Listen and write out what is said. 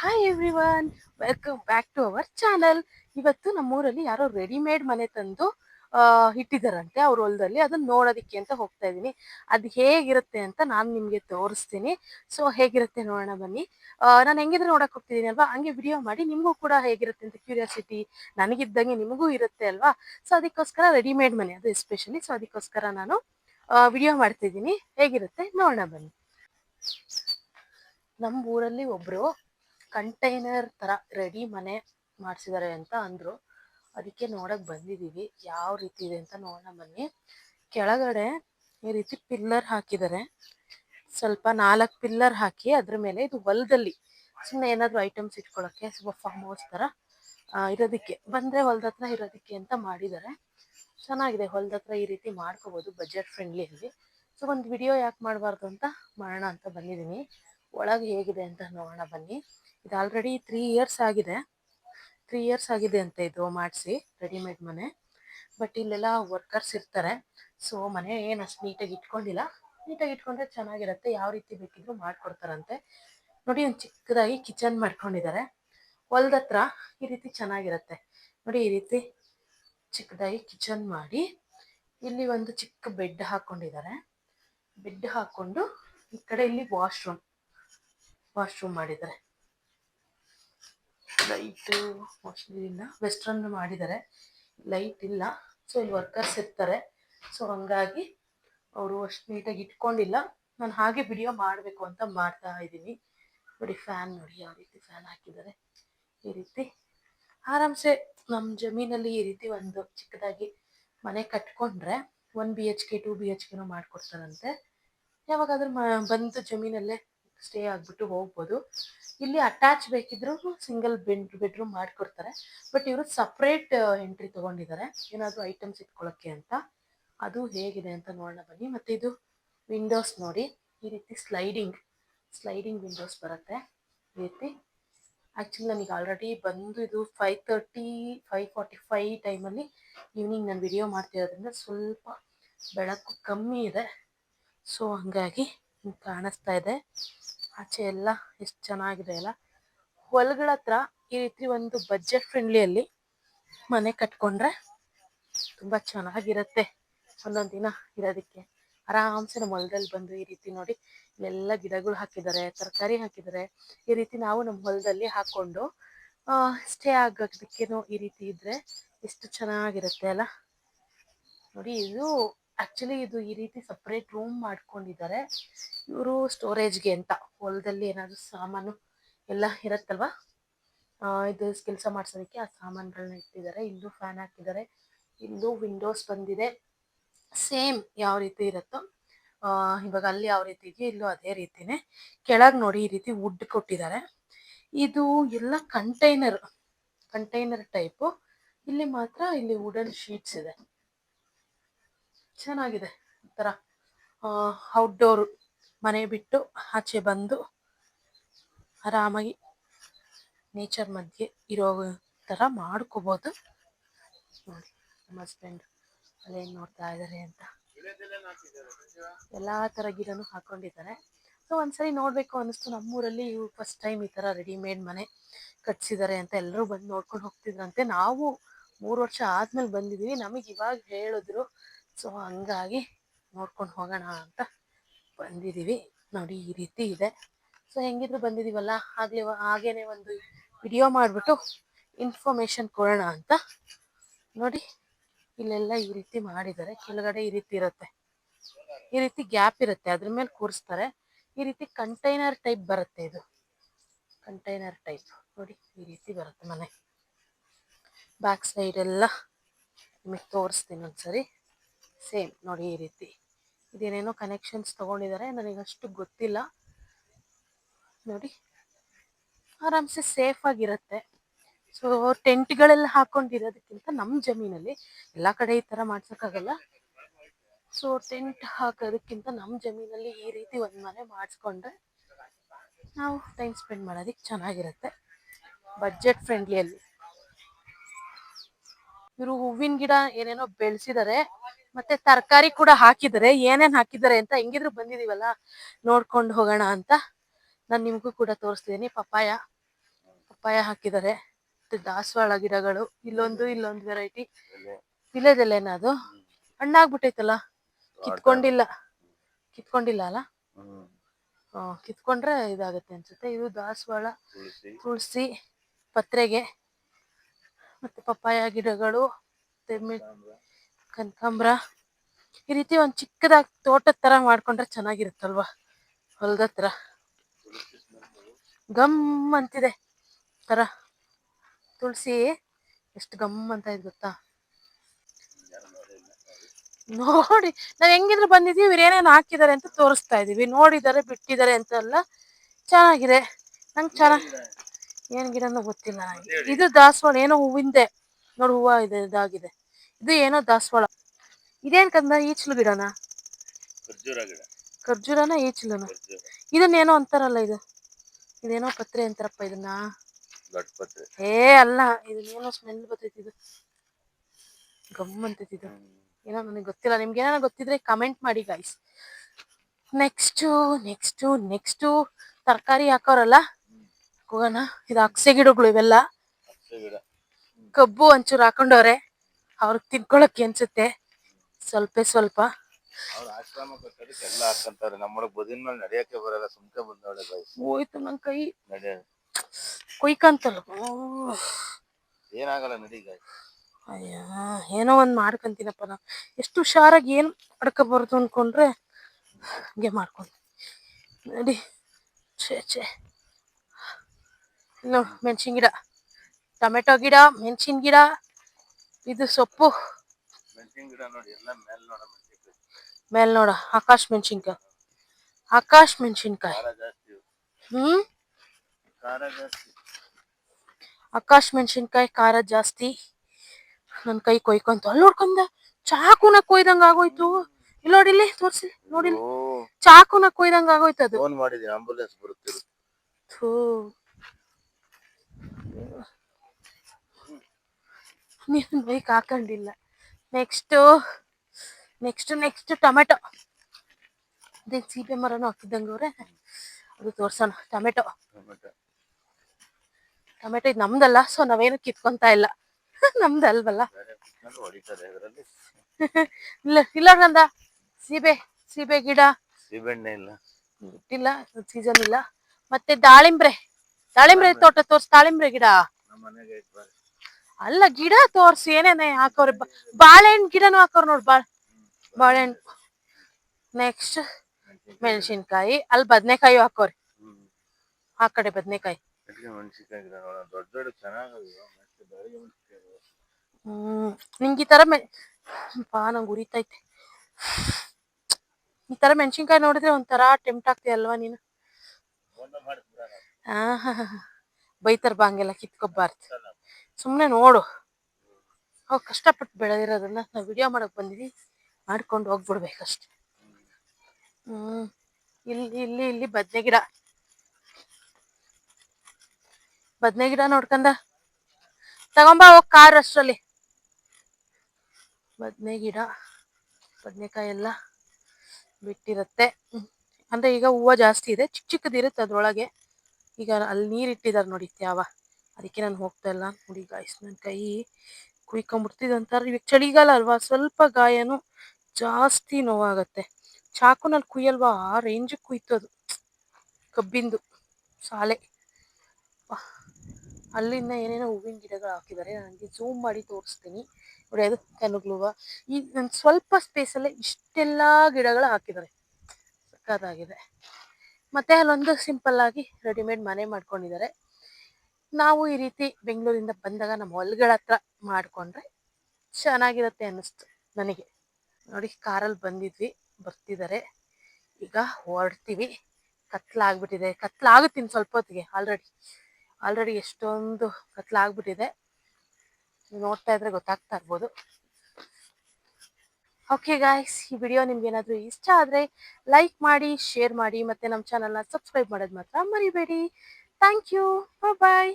Hi everyone welcome back to our channel ಇವತ್ತು ನಮ್ಮೂರಲ್ಲಿ ಯಾರೋ ರೆಡಿಮೇಡ್ ಮನೆ ತಂದು ಇಟ್ಟಿದ್ದಾರಂತೆ ಅವ್ರ ಹೊಲದಲ್ಲಿ ಅದನ್ನ ನೋಡೋದಕ್ಕೆ ಅಂತ ಹೋಗ್ತಾ ಇದ್ದೀನಿ ಅದು ಹೇಗಿರುತ್ತೆ ಅಂತ ನಾನು ನಿಮಗೆ ತೋರಿಸ್ತೀನಿ. ಸೊ ಹೇಗಿರುತ್ತೆ ನೋಡೋಣ ಬನ್ನಿ. ನಾನು ಹೆಂಗಿದ್ರೆ ನೋಡಕ್ ಹೋಗ್ತಿದ್ದೀನಿ ಅಲ್ವಾ? ಹಂಗೆ ವಿಡಿಯೋ ಮಾಡಿ ನಿಮಗೂ ಕೂಡ ಹೇಗಿರುತ್ತೆ ಅಂತ ಕ್ಯೂರಿಯಾಸಿಟಿ ನನಗಿದ್ದಂಗೆ ನಿಮಗೂ ಇರುತ್ತೆ ಅಲ್ವಾ? ಸೊ ಅದಕ್ಕೋಸ್ಕರ ರೆಡಿಮೇಡ್ ಮನೆ ಅದು ಎಸ್ಪೆಷಲಿ ಸೊ ಅದಕ್ಕೋಸ್ಕರ ನಾನು ವಿಡಿಯೋ ಮಾಡ್ತಿದ್ದೀನಿ ಹೇಗಿರುತ್ತೆ ನೋಡೋಣ ಬನ್ನಿ. ನಮ್ಮ ಊರಲ್ಲಿ ಒಬ್ರು ಕಂಟೈನರ್ ತರ ರೆಡಿ ಮನೆ ಮಾಡಿಸಿದ್ದಾರೆ ಅಂತ ಅಂದ್ರು. ಅದಕ್ಕೆ ನೋಡಕ್ ಬಂದಿದೀವಿ. ಯಾವ ರೀತಿ ಇದೆ ಅಂತ ನೋಡೋಣ ಬನ್ನಿ. ಕೆಳಗಡೆ ಈ ರೀತಿ ಪಿಲ್ಲರ್ ಹಾಕಿದ್ದಾರೆ ಸ್ವಲ್ಪ ನಾಲ್ಕು ಪಿಲ್ಲರ್ ಹಾಕಿ ಅದ್ರ ಮೇಲೆ ಇದು ಹೊಲದಲ್ಲಿ ಸುಮ್ಮನೆ ಏನಾದ್ರು ಐಟಮ್ಸ್ ಇಟ್ಕೊಳಕ್ಕೆ ಸ್ವಲ್ಪ ಫಾರ್ಮ್ ಹೌಸ್ ತರ ಇರೋದಕ್ಕೆ. ಬಂದ್ರೆ ಹೊಲದ ಹತ್ರ ಇರೋದಕ್ಕೆ ಅಂತ ಮಾಡಿದ್ದಾರೆ ಚೆನ್ನಾಗಿದೆ ಹೊಲದ ಹತ್ರ ಈ ರೀತಿ ಮಾಡ್ಕೋಬಹುದು ಬಜೆಟ್ ಫ್ರೆಂಡ್ಲಿಯಲ್ಲಿ ಸೊ ಒಂದು ವಿಡಿಯೋ ಯಾಕೆ ಮಾಡಬಾರ್ದು ಅಂತ ಮಾಡೋಣ ಅಂತ ಬಂದಿದ್ದೀನಿ ಒಳಗೆ ಹೇಗಿದೆ ಅಂತ ನೋಡೋಣ ಬನ್ನಿ. ಇದು ಆಲ್ರೆಡಿ ತ್ರೀ ಇಯರ್ಸ್ ಆಗಿದೆ. ತ್ರೀ ಇಯರ್ಸ್ ಆಗಿದೆ ಅಂತ ಇದು ಮಾಡಿಸಿ ರೆಡಿಮೇಡ್ ಮನೆ. ಬಟ್ ಇಲ್ಲೆಲ್ಲ ವರ್ಕರ್ಸ್ ಇರ್ತಾರೆ. ಸೊ ಮನೆ ಏನು ಅಷ್ಟು ನೀಟಾಗಿ ಇಟ್ಕೊಂಡಿಲ್ಲ. ನೀಟಾಗಿ ಇಟ್ಕೊಂಡ್ರೆ ಚೆನ್ನಾಗಿರುತ್ತೆ. ಯಾವ ರೀತಿ ಬೇಕಿದ್ರು ಮಾಡಿಕೊಡ್ತಾರಂತೆ. ನೋಡಿ ಒಂದು ಚಿಕ್ಕದಾಗಿ ಕಿಚನ್ ಮಾಡ್ಕೊಂಡಿದ್ದಾರೆ. ಹೊಲ್ದ ಹತ್ರ ಈ ರೀತಿ ಚೆನ್ನಾಗಿರುತ್ತೆ. ನೋಡಿ ಈ ರೀತಿ ಚಿಕ್ಕದಾಗಿ ಕಿಚನ್ ಮಾಡಿ ಇಲ್ಲಿ ಒಂದು ಚಿಕ್ಕ ಬೆಡ್ ಹಾಕೊಂಡಿದ್ದಾರೆ. ಬೆಡ್ ಹಾಕೊಂಡು ಈ ಕಡೆ ಇಲ್ಲಿ ವಾಶ್ರೂಮ್ ವಾಶ್ರೂಮ್ ಮಾಡಿದ್ದಾರೆ. ಲೈಟು ಮೋಸ್ಟ್ಲಿ ಇಲ್ಲ. ವೆಸ್ಟರ್ನ್ ಮಾಡಿದ್ದಾರೆ. ಲೈಟ್ ಇಲ್ಲ. ಸೊ ಇಲ್ಲಿ ವರ್ಕರ್ಸ್ ಇರ್ತಾರೆ. ಸೊ ಹಂಗಾಗಿ ಅವರು ಅಷ್ಟು ನೀಟಾಗಿ ಇಟ್ಕೊಂಡಿಲ್ಲ. ನಾನು ಹಾಗೆ ವಿಡಿಯೋ ಮಾಡಬೇಕು ಅಂತ ಮಾಡ್ತಾ ಇದ್ದೀನಿ. ನೋಡಿ ಫ್ಯಾನ್ ನೋಡಿ ಯಾವ ರೀತಿ ಫ್ಯಾನ್ ಹಾಕಿದ್ದಾರೆ. ಈ ರೀತಿ. ಆರಾಮ್ಸೆ ನಮ್ಮ ಜಮೀನಲ್ಲಿ ಈ ರೀತಿ ಒಂದು ಚಿಕ್ಕದಾಗಿ ಮನೆ ಕಟ್ಕೊಂಡ್ರೆ one B H K two B H ಕೆನೂ ಮಾಡಿಕೊಡ್ತಾರಂತೆ. ಯಾವಾಗಾದ್ರೂ ಬಂದು ಜಮೀನಲ್ಲೇ ಸ್ಟೇ ಆಗಿಬಿಟ್ಟು ಹೋಗ್ಬೋದು. ಇಲ್ಲಿ ಅಟ್ಯಾಚ್ ಬೇಕಿದ್ರೂ ಸಿಂಗಲ್ ಬೆಡ್ ಬೆಡ್ರೂಮ್ ಮಾಡಿಕೊಡ್ತಾರೆ. ಬಟ್ ಇವರು ಸಪ್ರೇಟ್ ಎಂಟ್ರಿ ತಗೊಂಡಿದ್ದಾರೆ. ಏನಾದರೂ ಐಟಮ್ಸ್ ಇಟ್ಕೊಳ್ಳೋಕ್ಕೆ ಅಂತ. ಅದು ಹೇಗಿದೆ ಅಂತ ನೋಡೋಣ ಬನ್ನಿ. ಮತ್ತು ಇದು ವಿಂಡೋಸ್ ನೋಡಿ. ಈ ರೀತಿ ಸ್ಲೈಡಿಂಗ್ ಸ್ಲೈಡಿಂಗ್ ವಿಂಡೋಸ್ ಬರುತ್ತೆ. ಈ ರೀತಿ. ಆ್ಯಕ್ಚುಲಿ ನನಗೆ ಆಲ್ರೆಡಿ ಬಂದು ಇದು five thirty five forty five ಟೈಮಲ್ಲಿ ಈವ್ನಿಂಗ್ ನಾನು ವಿಡಿಯೋ ಮಾಡ್ತಿರೋದ್ರಿಂದ ಸ್ವಲ್ಪ ಬೆಳಕು ಕಮ್ಮಿ ಇದೆ. ಸೊ ಹಂಗಾಗಿ ಹಿಂಗ್ ಕಾಣಿಸ್ತಾ ಇದೆ. ಆಚೆ ಎಲ್ಲ ಎಷ್ಟು ಚೆನ್ನಾಗಿದೆ ಅಲ್ಲ? ಹೊಲಗಳ ಹತ್ರ ಈ ರೀತಿ ಒಂದು ಬಜೆಟ್ ಫ್ರೆಂಡ್ಲಿಯಲ್ಲಿ ಮನೆ ಕಟ್ಕೊಂಡ್ರೆ ತುಂಬ ಚೆನ್ನಾಗಿರುತ್ತೆ. ಒಂದೊಂದು ದಿನ ಇರೋದಕ್ಕೆ. ಆರಾಮ್ಸೆ ನಮ್ಮ ಹೊಲದಲ್ಲಿ ಬಂದು ಈ ರೀತಿ ನೋಡಿ ಎಲ್ಲ ಗಿಡಗಳು ಹಾಕಿದ್ದಾರೆ, ತರಕಾರಿ ಹಾಕಿದ್ದಾರೆ. ಈ ರೀತಿ ನಾವು ನಮ್ಮ ಹೊಲದಲ್ಲಿ ಹಾಕ್ಕೊಂಡು ಸ್ಟೇ ಆಗೋದಕ್ಕೇನೋ ಈ ರೀತಿ ಇದ್ರೆ ಎಷ್ಟು ಚೆನ್ನಾಗಿರುತ್ತೆ ಅಲ್ಲ? ನೋಡಿ ಇದು ಆಕ್ಚುಲಿ ಇದು ಈ ರೀತಿ ಸಪ್ರೇಟ್ ರೂಮ್ ಮಾಡ್ಕೊಂಡಿದ್ದಾರೆ. ಇವರು ಸ್ಟೋರೇಜ್ಗೆ ಅಂತ. ಹೊಲದಲ್ಲಿ ಏನಾದ್ರು ಸಾಮಾನು ಎಲ್ಲ ಇರತ್ತಲ್ವಾ? ಇದು ಕೆಲಸ ಮಾಡ್ಸೋದಕ್ಕೆ ಆ ಸಾಮಾನುಗಳನ್ನ ಇಟ್ಟಿದ್ದಾರೆ. ಇಲ್ಲೂ ಫ್ಯಾನ್ ಹಾಕಿದ್ದಾರೆ. ಇಲ್ಲೂ ವಿಂಡೋಸ್ ಬಂದಿದೆ. ಸೇಮ್ ಯಾವ ರೀತಿ ಇರುತ್ತೋ ಇವಾಗ ಅಲ್ಲಿ ಯಾವ ರೀತಿ ಇದೆಯೋ ಇಲ್ಲೂ ಅದೇ ರೀತಿನೇ. ಕೆಳಗೆ ನೋಡಿ ಈ ರೀತಿ ವುಡ್ ಕೊಟ್ಟಿದ್ದಾರೆ. ಇದು ಎಲ್ಲ ಕಂಟೈನರ್ ಕಂಟೈನರ್ ಟೈಪು ಇಲ್ಲಿ ಮಾತ್ರ ಇಲ್ಲಿ ವುಡನ್ ಶೀಟ್ಸ್ ಇದೆ. ಚೆನ್ನಾಗಿದೆ. ಒಂಥರ ಔಟ್ಡೋರ್ ಮನೆ ಬಿಟ್ಟು ಆಚೆ ಬಂದು ಆರಾಮಾಗಿ ನೇಚರ್ ಮಧ್ಯೆ ಇರೋ ಥರ ಮಾಡ್ಕೋಬೋದು. ನೋಡಿ, ನಮ್ಮ ಹಸ್ಬೆಂಡ್ ಅಲ್ಲೇನು ನೋಡ್ತಾ ಇದ್ದಾರೆ ಅಂತ. ಎಲ್ಲ ಥರ ಗಿಡನೂ ಹಾಕೊಂಡಿದ್ದಾರೆ. ಸೊ ಒಂದ್ಸರಿ ನೋಡಬೇಕು ಅನ್ನಿಸ್ತು ನಮ್ಮೂರಲ್ಲಿ ಫಸ್ಟ್ ಟೈಮ್ ಈ ಥರ ರೆಡಿಮೇಡ್ ಮನೆ ಕಟ್ಸಿದ್ದಾರೆ ಅಂತ ಎಲ್ಲರೂ ಬಂದು ನೋಡ್ಕೊಂಡು ಹೋಗ್ತಿದ್ರಂತೆ. ನಾವು ಮೂರು ವರ್ಷ ಆದ್ಮೇಲೆ ಬಂದಿದ್ದೀವಿ ನಮಗೆ ಇವಾಗ ಹೇಳಿದ್ರು ಸೊ, ಹಂಗಾಗಿ ನೋಡ್ಕೊಂಡು ಹೋಗೋಣ ಅಂತ ಬಂದಿದ್ದೀವಿ. ನೋಡಿ, ಈ ರೀತಿ ಇದೆ. ಸೊ, ಹೆಂಗಿದ್ರು ಬಂದಿದ್ದೀವಲ್ಲ, ಆಗ್ಲೇ ಹಾಗೇನೆ ಒಂದು ವಿಡಿಯೋ ಮಾಡಿಬಿಟ್ಟು ಇನ್ಫಾರ್ಮೇಶನ್ ಕೊಡೋಣ ಅಂತ. ನೋಡಿ, ಇಲ್ಲೆಲ್ಲ ಈ ರೀತಿ ಮಾಡಿದ್ದಾರೆ. ಕೆಳಗಡೆ ಈ ರೀತಿ ಇರುತ್ತೆ. ಈ ರೀತಿ ಗ್ಯಾಪ್ ಇರುತ್ತೆ. ಅದ್ರ ಮೇಲೆ ಕೂರಿಸ್ತಾರೆ. ಈ ರೀತಿ ಕಂಟೈನರ್ ಟೈಪ್ ಬರುತ್ತೆ ಇದು. ಕಂಟೈನರ್ ಟೈಪ್ ನೋಡಿ, ಈ ರೀತಿ ಬರುತ್ತೆ ಮನೆ. ಬ್ಯಾಕ್ ಸೈಡ್ ಎಲ್ಲ ನಿಮಗೆ ತೋರಿಸ್ತೀನಿ ಒಂದ್ಸರಿ. ಸೇಮ್ ನೋಡಿ ಈ ರೀತಿ. ಇದೇನೇನೋ ಕನೆಕ್ಷನ್ಸ್ ತಗೊಂಡಿದ್ದಾರೆ ನನಗೆ ಅಷ್ಟು ಗೊತ್ತಿಲ್ಲ. ನೋಡಿ, ಆರಾಮ್ಸೆ ಸೇಫ್ ಆಗಿರುತ್ತೆ. ಸೊ ಟೆಂಟ್ಗಳೆಲ್ಲ ಹಾಕೊಂಡಿರೋದಕ್ಕಿಂತ ನಮ್ಮ ಜಮೀನಲ್ಲಿ ಎಲ್ಲ ಕಡೆ ಈ ಥರ ಮಾಡ್ಸೋಕ್ಕಾಗಲ್ಲ. ಸೊ ಟೆಂಟ್ ಹಾಕೋದಕ್ಕಿಂತ ನಮ್ಮ ಜಮೀನಲ್ಲಿ ಈ ರೀತಿ ಒಂದು ಮನೆ ಮಾಡಿಸ್ಕೊಂಡ್ರೆ ನಾವು ಟೈಮ್ ಸ್ಪೆಂಡ್ ಮಾಡೋದಕ್ಕೆ ಚೆನ್ನಾಗಿರುತ್ತೆ. ಬಜೆಟ್ ಫ್ರೆಂಡ್ಲಿಯಲ್ಲಿ ಇವರು ಹೂವಿನ ಗಿಡ ಏನೇನೋ ಬೆಳೆಸಿದ್ದಾರೆ ಮತ್ತೆ ತರಕಾರಿ ಕೂಡ ಹಾಕಿದರೆ ಏನೇನ್ ಹಾಕಿದ್ದಾರೆ ಅಂತ ಹೆಂಗಿದ್ರು ಬಂದಿದೀವಲ್ಲ ನೋಡ್ಕೊಂಡು ಹೋಗೋಣ ಅಂತ ನಾನು ನಿಮಗೂ ಕೂಡ ತೋರಿಸ್ತೀನಿ. ಪಪ್ಪಾಯ ಪಪ್ಪಾಯ ಹಾಕಿದ್ದಾರೆ. ಮತ್ತೆ ದಾಸವಾಳ ಗಿಡಗಳು ಇಲ್ಲೊಂದು ಇಲ್ಲೊಂದು ವೆರೈಟಿ ವಿಲೇಜಲ್ಲೇನ ಅದು? ಹಣ್ಣಾಗ್ಬಿಟ್ಟೈತಲ್ಲ ಕಿತ್ಕೊಂಡಿಲ್ಲ. ಕಿತ್ಕೊಂಡಿಲ್ಲ ಅಲ್ಲ? ಕಿತ್ಕೊಂಡ್ರೆ ಇದಾಗುತ್ತೆ ಅನ್ಸುತ್ತೆ. ಇದು ದಾಸವಾಳ ತುಳಸಿ. ಪತ್ರೆಗೆ ಮತ್ತೆ ಪಪ್ಪಾಯ ಗಿಡಗಳು ಕನಕಾಂಬ್ರ. ಈ ರೀತಿ ಒಂದ್ ಚಿಕ್ಕದಾಗಿ ತೋಟದ ತರ ಮಾಡ್ಕೊಂಡ್ರೆ ಚೆನ್ನಾಗಿರುತ್ತಲ್ವಾ? ಹೊಲದ ಹತ್ರ. ಗಮ್ ಅಂತಿದೆ. ತರ. ತುಳಸಿ ಎಷ್ಟು ಗಮ್ ಅಂತ ಇದೆ ಗೊತ್ತಾ? ನೋಡಿ, ನಾವ್ ಹೆಂಗಿದ್ರು ಬಂದಿದೀವಿ ಇವ್ರು ಏನೇನು ಹಾಕಿದಾರೆ ಅಂತ ತೋರಿಸ್ತಾ ಇದೀವಿ. ನೋಡಿದಾರೆ ಬಿಟ್ಟಿದ್ದಾರೆ ಅಂತ ಅಲ್ಲ, ಚೆನ್ನಾಗಿದೆ. ನಂಗೆ ಚೆನ್ನಾಗಿ ಏನ್ ಗಿಡನೋ ಗೊತ್ತಿಲ್ಲ ನನಗೆ ಇದು ದಾಸವಾಳ, ಏನೋ ಹೂವಿಂದೆ. ನೋಡಿ ಹೂವ ಇದೆ, ಇದಾಗಿದೆ. ಇದು ಏನೋ ದಾಸವಾಳ. ಇದೇನ್ ಕಂದ ಈಚಲು ಬಿಡೋಣ. ಖರ್ಜೂರ ಗಿಡ. ಖರ್ಜೂರನ ಈಚಲನ ಖರ್ಜೂರ. ಇದನ್ನೇನೋ ಅಂತಾರಲ್ಲ ಇದು? ಇದೇನೋ ಪತ್ರೆ ಅಂತಾರಪ್ಪ ಇದನ್ನ. ದೊಡ್ಡ ಪತ್ರೆ. ಏ ಅಲ್ಲ ಇದನ್ನೇನೋ ಸ್ಮೆಲ್ ಬರ್ತೈತಿ ಇದು. ಗಮ್ ಅಂತೈತಿ ಇದು. ಏನೋ ನನಗೆ ಗೊತ್ತಿಲ್ಲ. ನಿಮ್ಗೆ ಏನೋ ಗೊತ್ತಿದ್ರೆ ಕಮೆಂಟ್ ಮಾಡಿ ಗಾಯ್ಸ್ ನೆಕ್ಸ್ಟು ನೆಕ್ಸ್ಟು ನೆಕ್ಸ್ಟು ತರಕಾರಿ ಹಾಕೋರಲ್ಲ? ಹೋಗೋಣ. ಇದು ಅಕ್ಸೆ ಗಿಡಗಳು ಇವೆಲ್ಲ. ಕಬ್ಬು ಒಂಚೂರು ಹಾಕೊಂಡವ್ರೆ. ಅವ್ರಿಗೆ ತಿನ್ಕೊಳಕ್ ಅನ್ಸುತ್ತೆ ಸ್ವಲ್ಪ ಸ್ವಲ್ಪ. ಅವ್ರ ಆಶ್ರಮ ಕಟ್ಟೋದಕ್ಕೆ ಎಲ್ಲ ಹಾಕಂತಾರೆ ನಮ್ಮೊಳಗ್ ಬದಿನ ಮೇಲೆ ನಡೆಯಕ್ಕೆ ಬರಲ್ಲ ಸುಮ್ಕೆ ಬಂದವಳೆ ಬಯಸ್ ಹೋಯ್ತು ನನ್ ಕೈ. ನಡೆ ಕೊಯ್ಕಂತಲ್ಲ ಏನಾಗಲ್ಲ ನಡಿ ಗಾಯ್ ಅಯ್ಯ ಏನೋ ಒಂದ್ ಮಾಡ್ಕೊಂತೀನಪ್ಪ ನಾ ಎಷ್ಟು ಹುಷಾರಾಗಿ ಏನ್ ಮಾಡ್ಕೋಬಾರ್ದು ಅನ್ಕೊಂಡ್ರೆ ಹಂಗೆ ಮಾಡ್ಕೊಂಡು. ನಡಿ. ಛೇ ಛೇ. ಇನ್ನು ಮೆಣಸಿನ ಗಿಡ. ಟೊಮೆಟೊ ಗಿಡ ಮೆಣಸಿನ ಗಿಡ. ಇದು ಸೊಪ್ಪು. ಮೇಲ್ ನೋಡ ಆಕಾಶ್ ಮೆಣಸಿನ್ಕಾಯಿ. ಆಕಾಶ್ ಮೆಣಸಿನ್ಕಾಯಿ. ಹ್ಮ್? ಆಕಾಶ್ ಮೆಣಸಿನ್ಕಾಯಿ ಖಾರ ಜಾಸ್ತಿ. ನನ್ ಕೈ ಕೊಯ್ಕೊಂತ. ಅಲ್ಲಿ ನೋಡ್ಕೊಂಡ ಚಾಕುನ ಕೊಯ್ದಂಗ ಆಗೋಯ್ತು. ಇಲ್ಲಿ ನೋಡಿಲ್ಲಿ ತೋರ್ಸಿ ನೋಡಿ ಚಾಕುನ ಕೊಯ್ದಂಗ ಆಗೋಯ್ತು ಅದು. ಫೋನ್ ಮಾಡಿದೀನಿ ಆಂಬುಲೆನ್ಸ್ ಬರುತ್ತಿರು. ಥೂ. ನೀನ್ bike ಹಾಕೊಂಡಿಲ್ಲ. Next next next tomato. ಅದೇ ಸೀಬೆ ಮರನೂ ಹಾಕಿದ್ದಂಗೆ ಅವ್ರೆ. ಅದು ತೋರ್ಸೋಣ ಟೊಮೆಟೊ. ಟೊಮೆಟೊ. ಟೊಮೆಟೊ ಇದು ನಮ್ದಲ್ಲ ಸೊ ನಾವೇನು ಕಿತ್ಕೊಂತ ಇಲ್ಲ. ನಮ್ದು ಅಲ್ವಲ್ಲ. ಬೇರೆ ಕುತ್ಕೊಂಡು ಹೊಡಿತಾರೆ ಇದರಲ್ಲಿ. ಇಲ್ಲ ಇಲ್ಲ ನಂದ ಸೀಬೆ ಸೀಬೆ ಗಿಡ. ಸೀಬೆಣ್ಣೆ ಇಲ್ಲ. ಬಿಟ್ಟಿಲ್ಲ ಸೀಸನ್ ಇಲ್ಲ. ಮತ್ತೆ ದಾಳಿಂಬ್ರೆ. ದಾಳಿಂಬ್ರೆ ತೋಟ ತೋರ್ಸ್ ದಾಳಿಂಬ್ರೆ ಗಿಡ. ಅಲ್ಲ ಗಿಡ ತೋರ್ಸಿ ಏನೇನೆ ಹಾಕೋರೆ ಬಾಳೆಹಣ್ಣು ಗಿಡನೂ ಹಾಕೋರ್ ನೋಡ್ ಬಾಳ ಬಾಳೆಹಣ್ಣು. ನೆಕ್ಸ್ಟ್ ಮೆಣಸಿನ್ಕಾಯಿ. ಅಲ್ಲಿ ಬದ್ನೆಕಾಯಿ ಹಾಕೋರಿ ಆ ಕಡೆ ಬದ್ನೆಕಾಯಿ. ಹ್ಮ್. ನಿಂಗೆ ಈ ತರ ಮೆ ಪಾ ನಂಗೆ ಉರಿತೈತೆ. ಈ ತರ ಮೆಣಸಿನ್ಕಾಯಿ ನೋಡಿದ್ರೆ ಒಂಥರ ಟೆಂಪ್ಟ್ ಆಗ್ತೀಯ ಅಲ್ವಾ ನೀನು? ಹಾ ಆ ಬೈತಾರ ಬಾ ಹಂಗೆಲ್ಲ ಕಿತ್ಕೊಬಾರ್ದು. ಸುಮ್ಮನೆ ನೋಡು. ಅವ್ ಕಷ್ಟಪಟ್ಟು ಬೆಳೆದಿರೋದನ್ನ ನಾವು ವಿಡಿಯೋ ಮಾಡೋಕೆ ಬಂದಿದ್ವಿ ಮಾಡ್ಕೊಂಡು ಹೋಗ್ಬಿಡ್ಬೇಕಷ್ಟೆ. ಹ್ಞೂ ಇಲ್ಲಿ ಇಲ್ಲಿ ಇಲ್ಲಿ ಬದ್ನೆ ಗಿಡ. ಬದನೆ ಗಿಡ ನೋಡ್ಕಂದ ತಗೊಂಬ ಹೋಗ್ ಕಾರ್ ಅಷ್ಟರಲ್ಲಿ. ಬದ್ನೆ ಗಿಡ, ಬದ್ನೆಕಾಯಿ ಎಲ್ಲ ಬಿಟ್ಟಿರತ್ತೆ. ಅಂದ್ರೆ ಈಗ ಹೂವು ಜಾಸ್ತಿ ಇದೆ. ಚಿಕ್ಕ ಚಿಕ್ಕದಿರುತ್ತೆ ಅದ್ರೊಳಗೆ. ಈಗ ಅಲ್ಲಿ ನೀರು ಇಟ್ಟಿದ್ದಾರೆ ನೋಡಿ ಯಾವ ಅದಕ್ಕೆ ನಾನು ಹೋಗ್ತಾ ಇಲ್ಲ. ನೋಡಿ ಗಾಯ್ಸ್ ನನ್ನ ಕೈ ಕುಯ್ಕೊಂಡ್ಬಿಡ್ತಿದೆ ಅಂತಾರೆ ಇವಾಗ ಚಳಿಗಾಲ ಅಲ್ವಾ? ಸ್ವಲ್ಪ ಗಾಯನು ಜಾಸ್ತಿ ನೋವಾಗತ್ತೆ. ನಾನು ಕುಯ್ಯಲ್ವಾ? ಆ ರೇಂಜಿಗೆ ಅದು ಕಬ್ಬಿಂದು, ಸಾಲೆ. ಅಲ್ಲಿಂದ ಏನೇನೋ ಹೂವಿನ ಗಿಡಗಳು ಹಾಕಿದ್ದಾರೆ ನನಗೆ ಝೂಮ್ ಮಾಡಿ ತೋರಿಸ್ತೀನಿ. ನೋಡಿ, ಅದು ಕನಗ್ಲುವ. ಈ ನಾನು ಸ್ವಲ್ಪ ಸ್ಪೇಸಲ್ಲೇ ಇಷ್ಟೆಲ್ಲ ಗಿಡಗಳು ಹಾಕಿದ್ದಾರೆ ಸಕ್ಕತ್ತಾಗಿದೆ ಮತ್ತೆ ಅಲ್ಲೊಂದು ಸಿಂಪಲ್ ಆಗಿ ರೆಡಿಮೇಡ್ ಮನೆ ಮಾಡ್ಕೊಂಡಿದ್ದಾರೆ ನಾವು ಈ ರೀತಿ ಬೆಂಗಳೂರಿಂದ ಬಂದಾಗ ನಮ್ಮ ಹೊಲ್ಗಳ ಹತ್ರ ಮಾಡ್ಕೊಂಡ್ರೆ ಚೆನ್ನಾಗಿರುತ್ತೆ ಅನ್ನಿಸ್ತು ನನಗೆ. ನೋಡಿ, ಕಾರಲ್ಲಿ ಬಂದಿದ್ವಿ, ಬರ್ತಿದ್ದಾರೆ. ಈಗ ಹೊರಡ್ತೀವಿ. ಕತ್ಲಾಗ್ಬಿಟ್ಟಿದೆ. ಕತ್ಲಾಗುತ್ತೆ ಇನ್ನು ಸ್ವಲ್ಪ ಹೊತ್ತಿಗೆ ಆಲ್ರೆಡಿ ಆಲ್ರೆಡಿ ಎಷ್ಟೊಂದು ಕತ್ಲಾಗ್ಬಿಟ್ಟಿದೆ. ನೋಡ್ತಾ ಇದ್ರೆ ಗೊತ್ತಾಗ್ತಾ ಇರ್ಬೋದು. ಓಕೆ ಗಾಯ್ಸ್ ಈ ವಿಡಿಯೋ ನಿಮ್ಗೆ ಏನಾದರೂ ಇಷ್ಟ ಆದರೆ ಲೈಕ್ ಮಾಡಿ ಶೇರ್ ಮಾಡಿ, ಮತ್ತೆ ನಮ್ಮ ಚಾನಲ್ನ ಸಬ್ಸ್ಕ್ರೈಬ್ ಮಾಡೋದು ಮಾತ್ರ ಮರಿಬೇಡಿ. Thank you bye